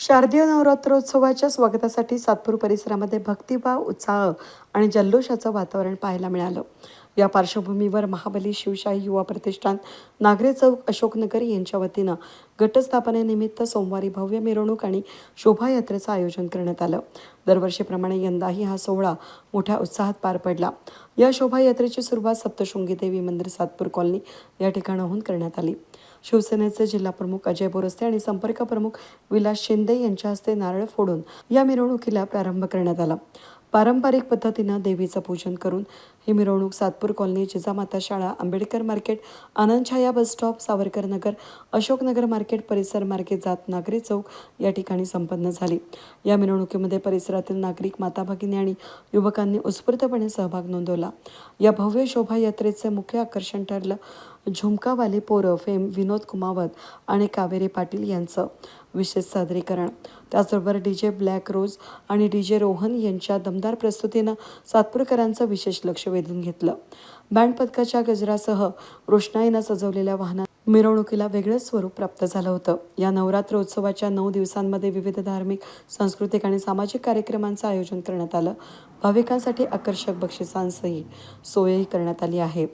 शारदीय नवरात्रोत्सवाच्या स्वागतासाठी सातपूर परिसरामध्ये भक्तिभाव उत्साह आणि जल्लोषाचं वातावरण पाहायला मिळालं. या पार्श्वभूमीवर महाबली शिवशाही युवा प्रतिष्ठान नागरे चौक अशोकनगर यांच्या वतीनं घटस्थापनेनिमित्त सोमवारी भव्य मिरवणूक आणि शोभायात्रेचं आयोजन करण्यात आलं. दरवर्षीप्रमाणे यंदाही हा सोहळा मोठ्या उत्साहात पार पडला. या शोभायात्रेची सुरुवात सप्तशृंगी देवी मंदिर सातपूर कॉलनी या ठिकाणाहून करण्यात आली. शिवसेनेचे जिल्हा प्रमुख अजय बोरस्ते आणि संपर्क प्रमुख विलास शिंदे यांच्या हस्ते नारळ फोडून या मिरवणुकीला प्रारंभ करण्यात आला. पारंपरिक पद्धतीनं देवीचं पूजन करून ही मिरवणूक सातपूर कॉलनी जिजामाता शाळा Ambedkar market Anandchhaya bus stop Savarkar Nagar Ashoknagar market परिसर मार्गे जात नागरी चौक या ठिकाणी संपन्न झाली. या मिरवणुकीमध्ये परिसरातील नागरिक माता भगिनी आणि युवकांनी उत्स्फूर्तपणे सहभाग नोंदवला. या भव्य शोभायात्रेचे मुख्य आकर्षण ठरलं झुमकावाले पोरं फेम विनोद कुमावत आणि कावेरी पाटील यांचं. विशेष सादरीकरण. त्याचबरोबर डी जे ब्लॅक रोज आणि डी जे रोहन यांच्या दमदार प्रस्तुतीनं सातपूरकरांचं विशेष लक्ष वेधून घेतलं. बँड पथकाच्या गजरासह रोषणाईनं सजवलेल्या वाहनात मिरवणुकीला वेगळंच स्वरूप प्राप्त झालं होतं. या नवरात्र उत्सवाच्या नऊ दिवसांमध्ये विविध धार्मिक सांस्कृतिक आणि सामाजिक कार्यक्रमांचं आयोजन करण्यात आलं. भाविकांसाठी आकर्षक बक्षिसांसही सोयही करण्यात आली आहे.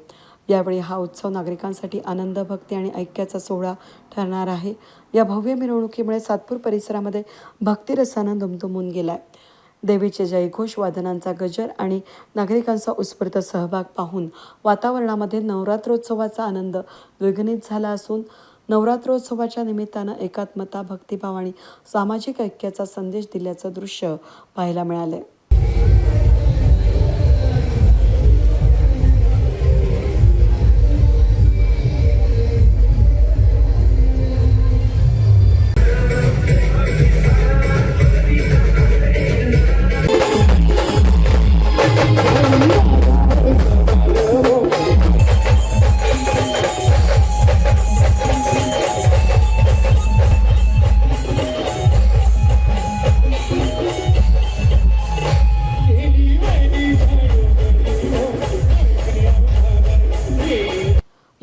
यावेळी हा उत्सव नागरिकांसाठी आनंद भक्ती आणि ऐक्याचा सोहळा ठरणार आहे. या भव्य मिरवणुकीमुळे सातपूर परिसरामध्ये भक्तिरसानं दुमदुमून गेलाय. देवीचे जयघोष वादनांचा गजर आणि नागरिकांचा उत्स्फूर्त सहभाग पाहून वातावरणामध्ये नवरात्रोत्सवाचा आनंद द्विगुणित झाला असून नवरात्रोत्सवाच्या निमित्तानं एकात्मता भक्तिभाव आणि सामाजिक ऐक्याचा संदेश दिल्याचं दृश्य पाहायला मिळालंय.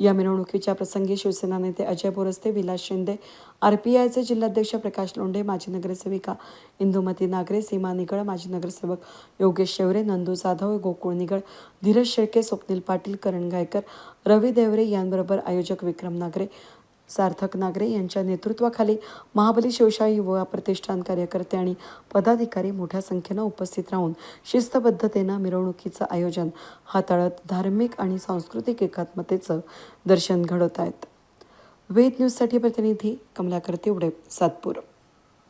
या मिरवणुकीच्या प्रसंगी शिवसेना नेते अजय बोरस्ते विलास शिंदे आर पी आयचे जिल्हाध्यक्ष प्रकाश लोंढे माजी नगरसेविका इंदुमती नागरे सीमा निगड माजी नगरसेवक योगेश शेवरे नंदू जाधव गोकुळ निगड धीरज शेळके स्वप्नील पाटील करण गायकर रवी देवरे यांबरोबर आयोजक विक्रम नागरे सार्थक नागरे यांच्या नेतृत्वाखाली महाबली शिवशाही युवा प्रतिष्ठान कार्यकर्ते आणि पदाधिकारी मोठ्या संख्येनं उपस्थित राहून शिस्तबद्धतेनं मिरवणुकीचं आयोजन हाताळत धार्मिक आणि सांस्कृतिक एकात्मतेचं दर्शन घडवत आहेत वेद न्यूजसाठी प्रतिनिधी कमलाकर तिवडे सातपूर.